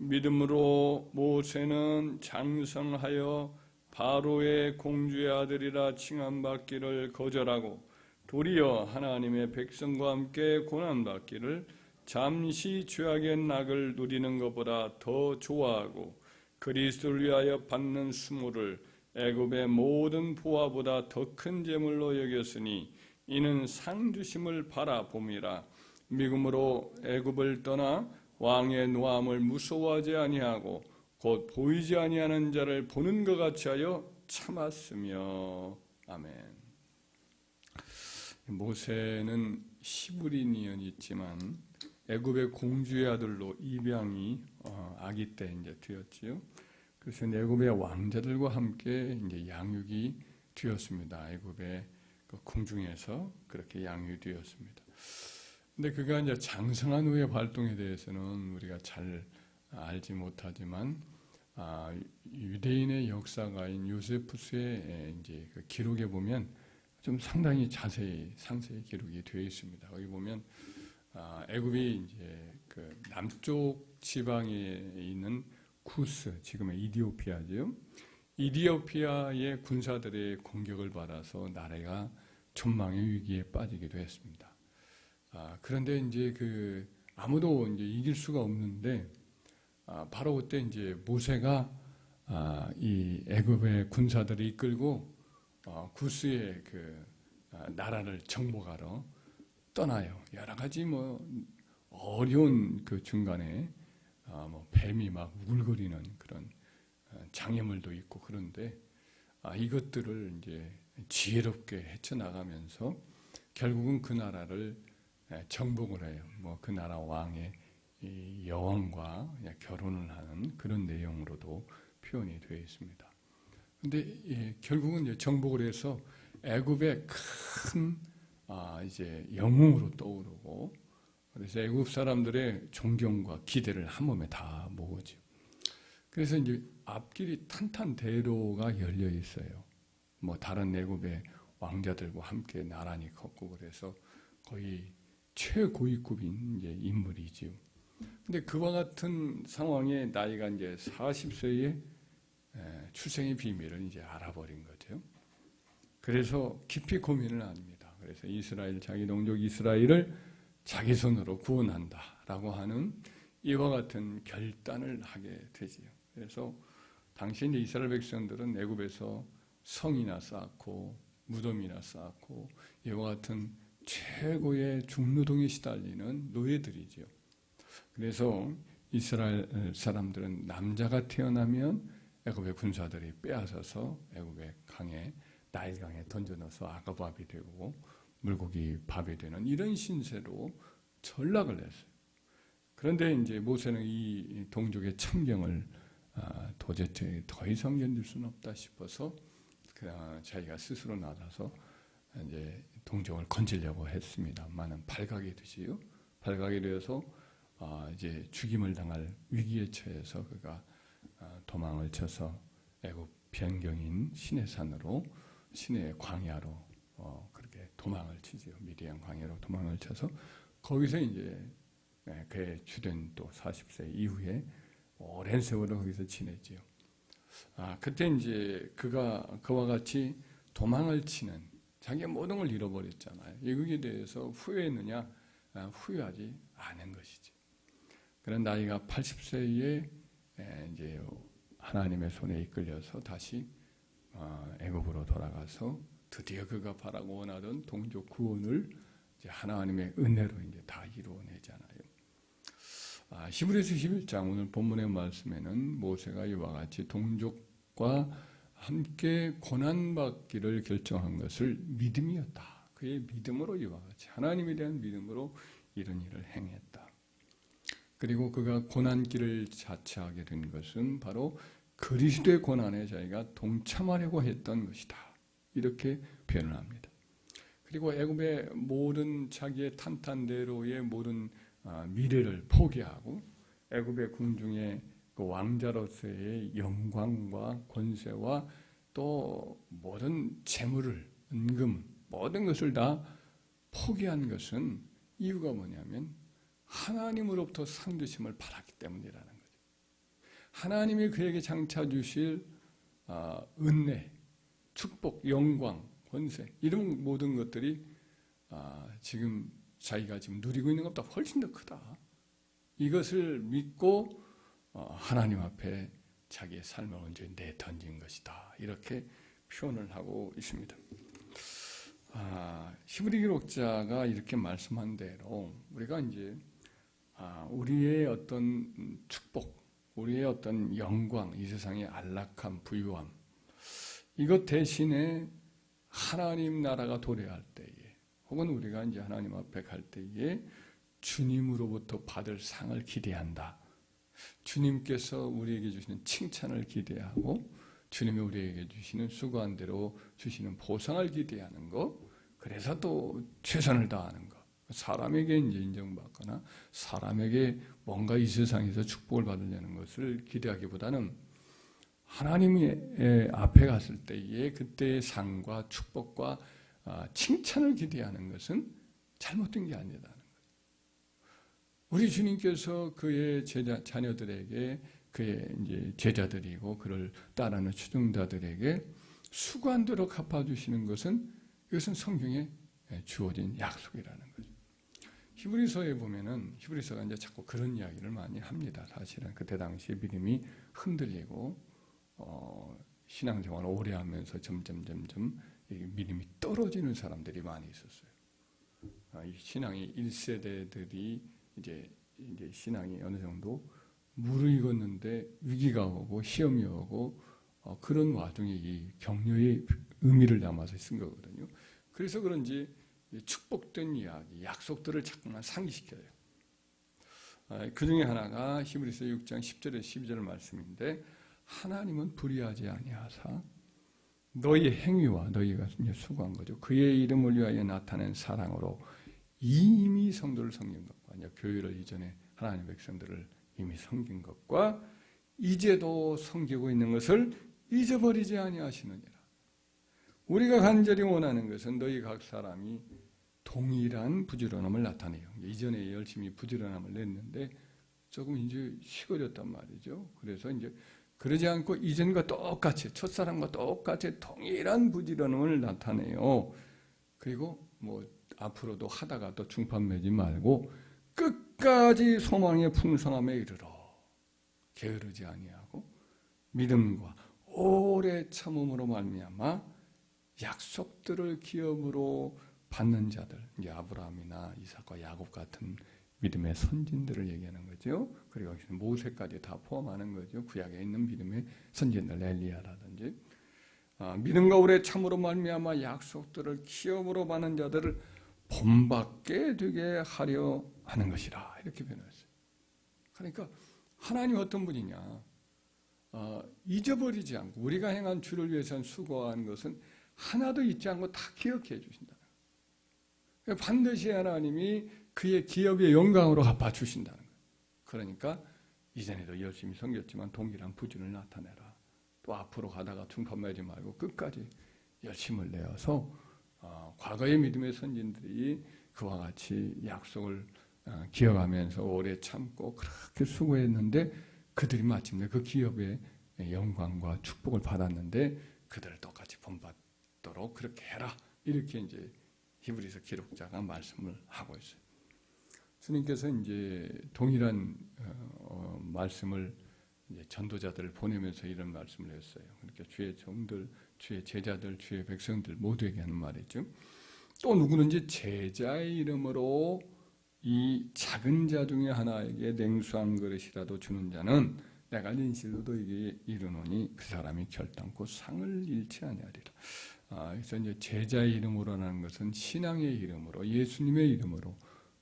믿음으로 모세는 장성하여 바로의 공주의 아들이라 칭함받기를 거절하고 도리어 하나님의 백성과 함께 고난받기를 잠시 죄악의 낙을 누리는 것보다 더 좋아하고 그리스도를 위하여 받는 수모를 애굽의 모든 보화보다 더 큰 재물로 여겼으니 이는 상 주심을 바라봄이라. 미금으로 애굽을 떠나 왕의 노함을 무서워하지 아니하고 곧 보이지 아니하는 자를 보는 것 같이 하여 참았으며 아멘. 모세는 시브리니언이 있지만 애굽의 공주의 아들로 입양이 어, 아기 때 이제 되었지요. 그래서 애굽의 왕자들과 함께 이제 양육이 되었습니다. 애굽의 그 궁중에서 그렇게 양육이 되었습니다. 근데 그가 이제 장성한 후의 활동에 대해서는 우리가 잘 알지 못하지만 아, 유대인의 역사가인 요세푸스의 이제 그 기록에 보면 좀 상당히 자세히 상세히 기록이 되어 있습니다. 거기 보면 아, 애굽이 이제 그 남쪽 지방에 있는 쿠스, 지금의 이디오피아죠. 이디오피아의 군사들의 공격을 받아서 나라가 전망의 위기에 빠지기도 했습니다. 아, 그런데 이제 그 아무도 이제 이길 수가 없는데 아, 바로 그때 이제 모세가 아, 이 애굽의 군사들을 이끌고 어, 구스의 그 아, 나라를 정복하러 떠나요. 여러 가지 뭐 어려운 그 중간에 아, 뭐 뱀이 막 우글거리는 그런 어, 장애물도 있고 그런데 아, 이것들을 이제 지혜롭게 헤쳐나가면서 결국은 그 나라를 예, 정복을 해요. 뭐 그 나라 왕의 이 여왕과 결혼을 하는 그런 내용으로도 표현이 되어 있습니다. 근데 예, 결국은 정복을 해서 애굽의 큰 아, 이제 영웅으로 떠오르고 그래서 애굽 사람들의 존경과 기대를 한 몸에 다 모으죠. 그래서 이제 앞길이 탄탄대로가 열려 있어요. 뭐 다른 애굽의 왕자들과 함께 나란히 걷고 그래서 거의 최고위급인 이제 인물이지요. 근데 그와 같은 상황에 나이가 이제 40세에 출생의 비밀을 이제 알아버린 거죠. 그래서 깊이 고민을 합니다. 그래서 이스라엘 자기 동족 이스라엘을 자기 손으로 구원한다라고 하는 이와 같은 결단을 하게 되지요. 그래서 당시 이제 이스라엘 백성들은 애굽에서 성이나 쌓고 무덤이나 쌓고 이와 같은 최고의 중노동에 시달리는 노예들이죠. 그래서 이스라엘 사람들은 남자가 태어나면 애굽의 군사들이 빼앗아서 애굽의 강에 나일강에 던져넣어서 아가밥이 되고 물고기 밥이 되는 이런 신세로 전락을 했어요. 그런데 이제 모세는 이 동족의 참경을 아, 도대체 더 이상 견딜 수는 없다 싶어서 자기가 스스로 나서서 이제 동족을 건지려고 했습니다만은 발각이 되지요. 발각이 되어서 아, 이제 죽임을 당할 위기에 처해서 그가 아, 도망을 쳐서 애굽 변경인 시내산으로 시내 광야로 어, 그렇게 도망을 치지요. 미디안 광야로 도망을 쳐서 거기서 이제 예, 그의 주된 또 40세 이후에 오랜 세월을 거기서 지냈지요. 아, 그때 이제 그가 그와 같이 도망을 치는 자기의 모든 걸 잃어버렸잖아요. 이거에 대해서 후회했느냐? 아, 후회하지 않은 것이지. 그런 나이가 80세에 이제 하나님의 손에 이끌려서 다시 어, 애굽으로 돌아가서 드디어 그가 바라고 원하던 동족 구원을 하나님의 은혜로 이제 다 이루어내잖아요. 아, 히브리서 11장 오늘 본문의 말씀에는 모세가 이와 같이 동족과 함께 고난받기를 결정한 것을 믿음이었다. 그의 믿음으로 이와 같이 하나님에 대한 믿음으로 이런 일을 행했다. 그리고 그가 고난길을 자처하게 된 것은 바로 그리스도의 고난에 자기가 동참하려고 했던 것이다. 이렇게 표현을 합니다. 그리고 애굽의 모든 자기의 탄탄대로의 모든 아, 미래를 포기하고 애굽의 궁중에 그 왕자로서의 영광과 권세와 또 모든 재물을 은금 모든 것을 다 포기한 것은 이유가 뭐냐면 하나님으로부터 상주심을 받았기 때문이라는 거죠. 하나님이 그에게 장차 주실 아, 은혜, 축복, 영광, 권세 이런 모든 것들이 아, 지금 자기가 지금 누리고 있는 것보다 훨씬 더 크다. 이것을 믿고 어, 하나님 앞에 자기의 삶을 언제 내 던진 것이다. 이렇게 표현을 하고 있습니다. 아, 히브리 기록자가 이렇게 말씀한 대로 우리가 이제 아, 우리의 어떤 축복, 우리의 어떤 영광, 이 세상의 안락함, 부유함 이것 대신에 하나님 나라가 도래할 때에 혹은 우리가 이제 하나님 앞에 갈 때에 주님으로부터 받을 상을 기대한다. 주님께서 우리에게 주시는 칭찬을 기대하고 주님이 우리에게 주시는 수고한 대로 주시는 보상을 기대하는 것. 그래서 또 최선을 다하는 것. 사람에게 인정받거나 사람에게 뭔가 이 세상에서 축복을 받으려는 것을 기대하기보다는 하나님의 앞에 갔을 때에 그때의 상과 축복과 아, 칭찬을 기대하는 것은 잘못된 게 거예요. 우리 주님께서 그의 제자, 자녀들에게 그의 이제 제자들이고 그를 따르는 추종자들에게 수고한 대로 갚아주시는 것은 이것은 성경에 주어진 약속이라는 거죠. 히브리서에 보면은 히브리서가 이제 자꾸 그런 이야기를 많이 합니다. 사실은 그때 당시에 믿음이 흔들리고 어, 신앙생활을 오래 하면서 점점 점점 믿음이 떨어지는 사람들이 많이 있었어요. 아, 이 신앙이 1세대들이 이제 이제 신앙이 어느 정도 무르익었는데 위기가 오고 시험이 오고 어, 그런 와중에 이 격려의 의미를 담아서 쓴 거거든요. 그래서 그런지 축복된 이야기, 약속들을 자꾸만 상기시켜요. 아, 그 중에 하나가 히브리서 6장 10절에 12절 말씀인데 하나님은 불의하지 아니하사 너희 행위와 너희가 수고한 거죠. 그의 이름을 위하여 나타낸 사랑으로 이미 성도를 섬긴 것과 교회를 이전에 하나님 백성들을 이미 섬긴 것과 이제도 섬기고 있는 것을 잊어버리지 아니하시느니라. 우리가 간절히 원하는 것은 너희 각 사람이 동일한 부지런함을 나타내요. 이전에 열심히 부지런함을 냈는데 조금 이제 식어졌단 말이죠. 그래서 이제 그러지 않고 이전과 똑같이 첫사람과 똑같이 동일한 부지런함을 나타내요. 그리고 뭐 앞으로도 하다가 또 중판 매지 말고 끝까지 소망의 풍성함에 이르러 게으르지 아니하고 믿음과 오래 참음으로 말미암아 약속들을 기업으로 받는 자들, 아브라함이나 이삭과 야곱 같은 믿음의 선진들을 얘기하는 거죠. 그리고 모세까지 다 포함하는 거죠. 구약에 있는 믿음의 선진들, 엘리야라든지 아, 믿음과 오래 참으로 말미암아 약속들을 기업으로 받는 자들을 본받게 되게 하려 하는 것이라 이렇게 변했어요. 그러니까 하나님 어떤 분이냐? 어, 잊어버리지 않고 우리가 행한 주를 위해서 수고한 것은 하나도 잊지 않고 다 기억해 주신다. 반드시 하나님이 그의 기업의 영광으로 갚아 주신다는 거예요. 그러니까 이전에도 열심히 섬겼지만 동일한 부준을 나타내라. 또 앞으로 가다가 중판매지 말고 끝까지 열심을 내어서 어, 과거의 믿음의 선진들이 그와 같이 약속을 어, 기억하면서 오래 참고 그렇게 수고했는데 그들이 마침내 그 기업의 영광과 축복을 받았는데 그들을 똑같이 본받도록 그렇게 해라. 이렇게 이제 히브리서 기록자가 말씀을 하고 있어요. 주님께서 이제 동일한 어, 말씀을 이제 전도자들을 보내면서 이런 말씀을 했어요. 그러니까 주의 종들, 주의 제자들, 주의 백성들 모두에게 하는 말이죠. 또 누구는지 제자의 이름으로 이 작은 자 중에 하나에게 냉수 한 그릇이라도 주는 자는 내가 진실로 너에게 이르노니 그 사람이 결단코 상을 잃지 아니하리라. 아, 그래서 이제 제자의 이름으로라는 것은 신앙의 이름으로 예수님의 이름으로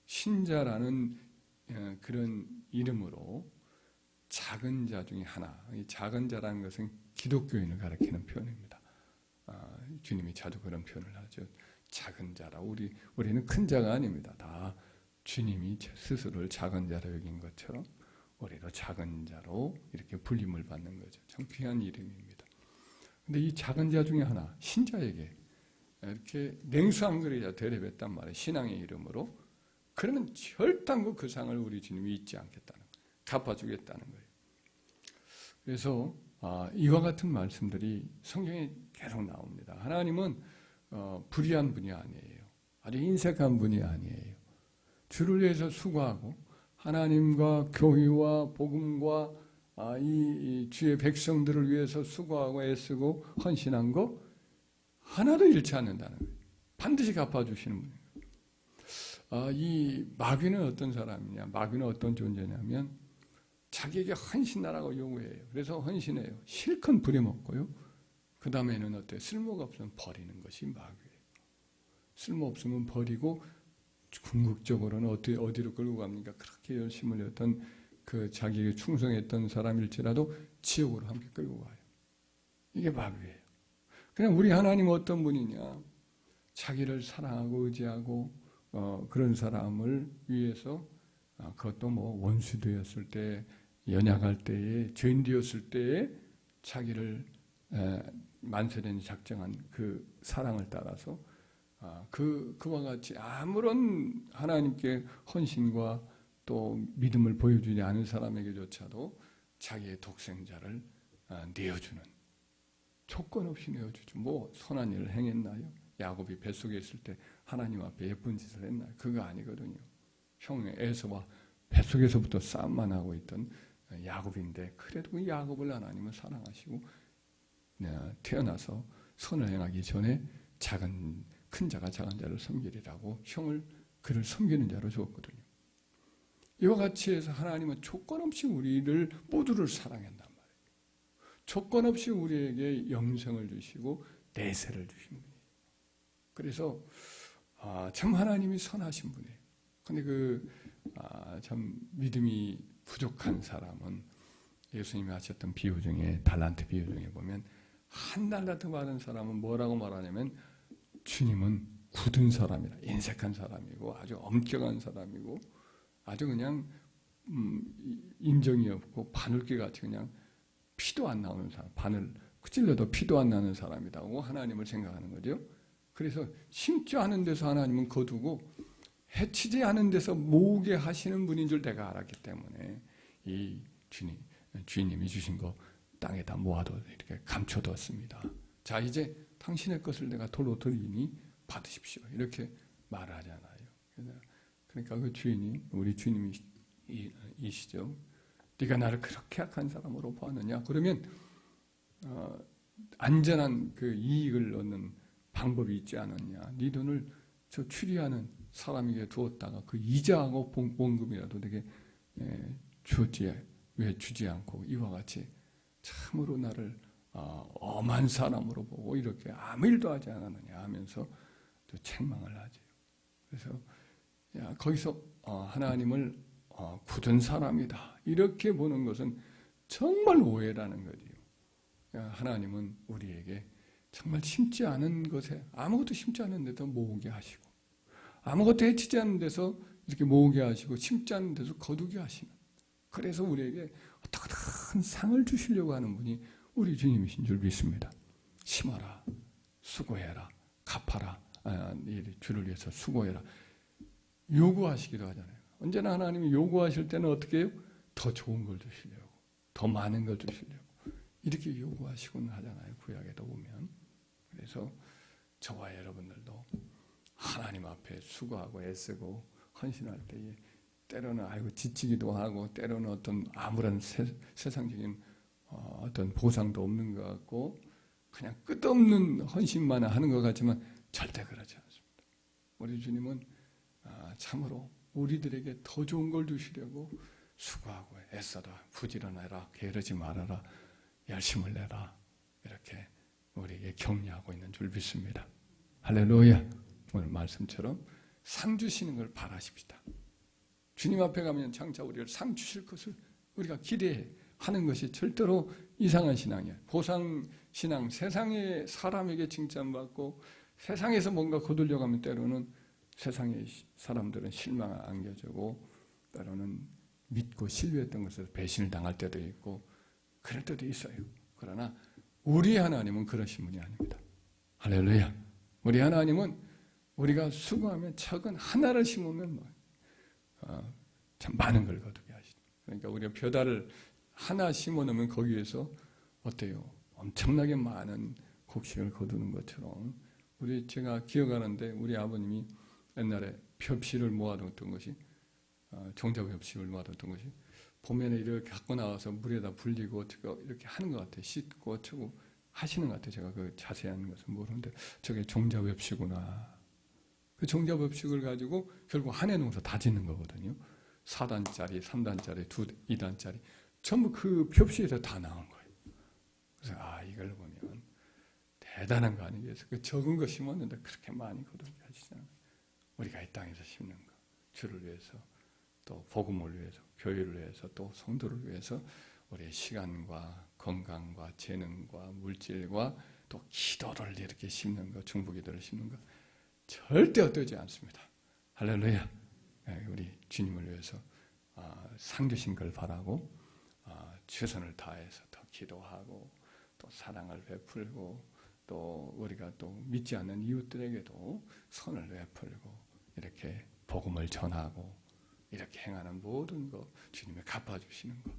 신자라는 어, 그런 이름으로 작은 자 중에 하나. 이 작은 자라는 것은 기독교인을 가리키는 표현입니다. 아, 주님이 자주 그런 표현을 하죠. 작은 자라. 우리 우리는 큰 자가 아닙니다. 다 주님이 스스로를 작은 자로 여긴 것처럼 우리도 작은 자로 이렇게 불림을 받는 거죠. 참 귀한 이름입니다. 근데 이 작은 자 중에 하나, 신자에게 이렇게 냉수한 그릇이 대접했단 말이에요. 신앙의 이름으로. 그러면 절단고 그 상을 우리 주님이 잊지 않겠다는. 갚아주겠다는 거예요. 그래서 아, 이와 같은 말씀들이 성경에 계속 나옵니다. 하나님은 어, 불의한 분이 아니에요. 아주 인색한 분이 아니에요. 주를 위해서 수고하고 하나님과 교회와 복음과 아, 이, 이 주의 백성들을 위해서 수고하고 애쓰고 헌신한 거 하나도 잃지 않는다는 거예요. 반드시 갚아주시는 분이에요. 아, 이 마귀는 어떤 사람이냐? 마귀는 어떤 존재냐면 자기에게 헌신하라고 요구해요. 그래서 헌신해요. 실컷 부려먹고요. 그 다음에는 어때요? 쓸모가 없으면 버리는 것이 마귀예요. 쓸모 없으면 버리고 궁극적으로는 어디, 어디로 끌고 갑니까? 그렇게 열심을 했던 그 자기에게 충성했던 사람일지라도 지옥으로 함께 끌고 가요. 이게 마귀예요. 그냥 우리 하나님 어떤 분이냐? 자기를 사랑하고 의지하고 어, 그런 사람을 위해서 아, 그것도 뭐 원수 되었을 때 연약할 때에 죄인 되었을 때에 자기를 에, 만세전이 작정한 그 사랑을 따라서 아, 그 그와 같이 아무런 하나님께 헌신과 또 믿음을 보여주지 않은 사람에게조차도 자기의 독생자를 아, 내어주는 조건 없이 내어주죠. 뭐 선한 일을 행했나요? 야곱이 뱃속에 있을 때 하나님 앞에 예쁜 짓을 했나요? 그거 아니거든요. 형의 에서와 뱃속에서부터 싸움만 하고 있던 야곱인데 그래도 그 야곱을 하나님은 사랑하시고 네, 태어나서 선을 행하기 전에 작은 큰 자가 작은 자를 섬기리라고 형을 그를 섬기는 자로 주었거든요. 이와 같이 해서 하나님은 조건 없이 우리를 모두를 사랑한단 말이에요. 조건 없이 우리에게 영생을 주시고 내세를 주신 분이에요. 그래서 아, 참 하나님이 선하신 분이에요. 근데 그, 아, 참 믿음이 부족한 사람은 예수님이 하셨던 비유 중에 달란트 비유 중에 보면 한 달란트 받은 사람은 뭐라고 말하냐면 주님은 굳은 사람이라 인색한 사람이고 아주 엄격한 사람이고 아주 그냥 음, 인정이 없고 바늘기 같이 그냥 피도 안 나오는 사람 바늘 찔러도 피도 안 나는 사람이라고 하나님을 생각하는 거죠. 그래서 심지 않은 데서 하나님은 거두고 해치지 않은 데서 모으게 하시는 분인 줄 내가 알았기 때문에 이 주님, 주님이 주신 거 땅에다 모아도 이렇게 감춰뒀습니다. 자, 이제 당신의 것을 내가 돌로 드리니 받으십시오. 이렇게 말하잖아요. 그러니까 그 주인이, 우리 주님이시죠. 네가 나를 그렇게 악한 사람으로 보았느냐? 그러면, 어, 안전한 그 이익을 얻는 방법이 있지 않았냐. 네 돈을 저 추리하는 사람에게 두었다가 그 이자하고 봉금이라도 내게 예, 주었지 왜 주지 않고 이와 같이 참으로 나를 어, 엄한 사람으로 보고 이렇게 아무 일도 하지 않았느냐 하면서 또 책망을 하죠. 그래서 야, 거기서 어, 하나님을 어, 굳은 사람이다 이렇게 보는 것은 정말 오해라는 거지요. 하나님은 우리에게 정말 심지 않은 것에 아무것도 심지 않은 데도 모으게 하시고 아무것도 해치지 않는 데서 이렇게 모으게 하시고 심지 않는 데서 거두게 하시는 그래서 우리에게 어떻게든 상을 주시려고 하는 분이 우리 주님이신 줄 믿습니다. 심어라, 수고해라, 갚아라, 아, 주를 위해서 수고해라. 요구하시기도 하잖아요. 언제나 하나님이 요구하실 때는 어떻게 해요? 더 좋은 걸 주시려고, 더 많은 걸 주시려고 이렇게 요구하시곤 하잖아요. 구약에도 보면. 그래서 저와 여러분들도 하나님 앞에 수고하고 애쓰고 헌신할 때에 때로는 아이고 지치기도 하고 때로는 어떤 아무런 세, 상적인 어, 어떤 보상도 없는 것 같고 그냥 끝없는 헌신만 하는 것 같지만 절대 그렇지 않습니다. 우리 주님은 아, 참으로 우리들에게 더 좋은 걸 주시려고 수고하고 애써라 부지런해라 게으르지 말아라 열심을 내라 이렇게 우리에게 격려하고 있는 줄 믿습니다. 할렐루야. 오늘 말씀처럼 상 주시는 걸 바라십시다. 주님 앞에 가면 장차 우리를 상 주실 것을 우리가 기대 하는 것이 절대로 이상한 신앙이야. 보상 신앙, 세상의 사람에게 칭찬받고 세상에서 뭔가 거둘려 가면 때로는 세상의 사람들은 실망 안겨주고 때로는 믿고 신뢰했던 것에서 배신을 당할 때도 있고 그럴 때도 있어요. 그러나 우리 하나님은 그러신 분이 아닙니다. 할렐루야. 우리 하나님은 우리가 수고하면 작은 하나를 심으면 뭐, 어, 참 많은 걸 거두게 하시죠. 그러니까 우리가 벼다를 하나 심어놓으면 거기에서 어때요? 엄청나게 많은 곡식을 거두는 것처럼 우리 제가 기억하는데 우리 아버님이 옛날에 벽실을 모아뒀던 것이 어, 종자 벽실을 모아뒀던 것이 봄에는 이렇게 갖고 나와서 물에다 불리고 이렇게 하는 것 같아요. 씻고 어쩌고 하시는 것 같아요. 제가 그 자세한 것은 모르는데 저게 종자 벽시구나. 그 종자 벽식을 가지고 결국 한 해 농사 다 짓는 거거든요. 4단짜리, 3단짜리, 2, 2단짜리 전부 그 벽시에서 다 나온 거예요. 그래서 아 이걸 보면 대단한 거 아니겠어요? 그 적은 거 심었는데 그렇게 많이 거두게 하시잖아요. 우리가 이 땅에서 심는 거 주를 위해서 또 복음을 위해서 교회를 위해서 또 성도를 위해서 우리의 시간과 건강과 재능과 물질과 또 기도를 이렇게 심는 거 중보기도를 심는 거 절대 어떠지 않습니다. 할렐루야. 예, 우리 주님을 위해서 아, 상 주신 걸 바라고 아, 최선을 다해서 더 기도하고 또 사랑을 베풀고 또 우리가 또 믿지 않는 이웃들에게도 선을 베풀고 이렇게 복음을 전하고 이렇게 행하는 모든 거 주님이 갚아주시는 거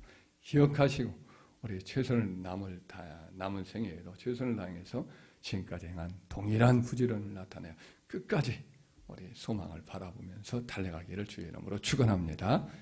기억하시고 우리 최선을 남을 다 남은 생애에도 최선을 다해서 지금까지 행한 동일한 부지런을 나타내어 끝까지 우리 소망을 바라보면서 달려가기를 주의 이름으로 축원합니다.